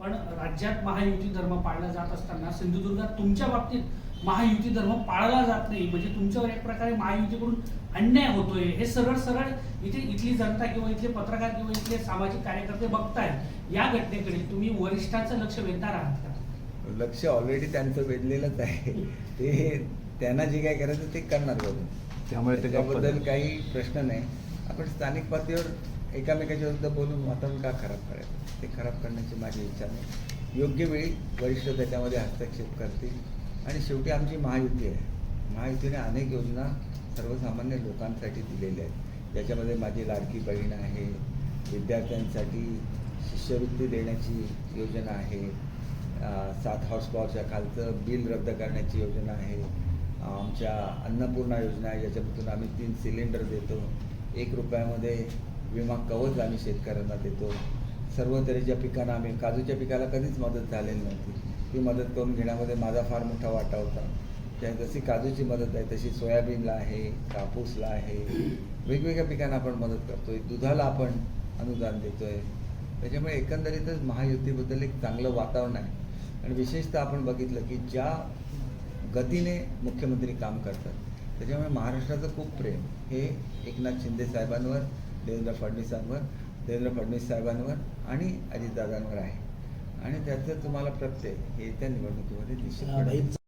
पण राज्यात महायुती धर्म पाळला जात असताना सिंधुदुर्गात तुमच्या बाबतीत महायुती धर्म पाळला जात नाही. म्हणजे तुमच्यावर एक प्रकारे महायुतीकडून अन्याय होतोय. हे सरळ सरळ इथे इथली जनता किंवा इथले पत्रकार किंवा इथले सामाजिक कार्यकर्ते बघतायत. या घटनेकडे तुम्ही वरिष्ठांचं लक्ष वेधणार आहात का? लक्ष ऑलरेडी त्यांचं वेधलेलंच आहे. ते त्यांना जे काय करायचं ते करणार बघून त्यामुळे त्याच्याबद्दल. काही प्रश्न नाही. आपण स्थानिक पातळीवर एकामेकाच्या विरुद्ध बोलून वातावरण का खराब करायचं? ते खराब करण्याची माझी इच्छा नाही. योग्य वेळी वरिष्ठ त्याच्यामध्ये हस्तक्षेप करतील. आणि शेवटी आमची महायुती आहे. महायुतीने अनेक योजना सर्वसामान्य लोकांसाठी दिलेल्या आहेत. ज्याच्यामध्ये माझी लाडकी बहीण आहे. विद्यार्थ्यांसाठी शिष्यवृत्ती देण्याची योजना आहे. सात हॉर्स पॉवरच्या खालचं बिल रद्द करण्याची योजना आहे. आमच्या अन्नपूर्णा योजना आहे. ज्याच्यामधून आम्ही तीन सिलेंडर देतो. एक रुपयामध्ये विमा कवच आम्ही शेतकऱ्यांना देतो. सर्व तऱ्हेच्या पिकांना आम्ही काजूच्या पिकाला कधीच मदत झालेली नव्हती. ती मदत करून घेण्यामध्ये माझा फार मोठा वाटा होता. त्या जशी काजूची मदत आहे तशी सोयाबीनला आहे कापूसला आहे. वेगवेगळ्या पिकांना आपण मदत करतोय. दुधाला आपण अनुदान देतोय. त्याच्यामुळे एकंदरीतच महायुतीबद्दल एक चांगलं वातावरण आहे. आणि विशेषतः आपण बघितलं की ज्या गतीने मुख्यमंत्री काम करतात त्याच्यामुळे महाराष्ट्राचं खूप प्रेम. हे एकनाथ शिंदे साहेबांवर देवेंद्र फडणवीसांवर देवेंद्र फडणवीस साहेबांवर आणि अजितदादांवर आहे. आणि त्याचं तुम्हाला प्रत्यय हे त्या निवडणुकीमध्ये निश्चित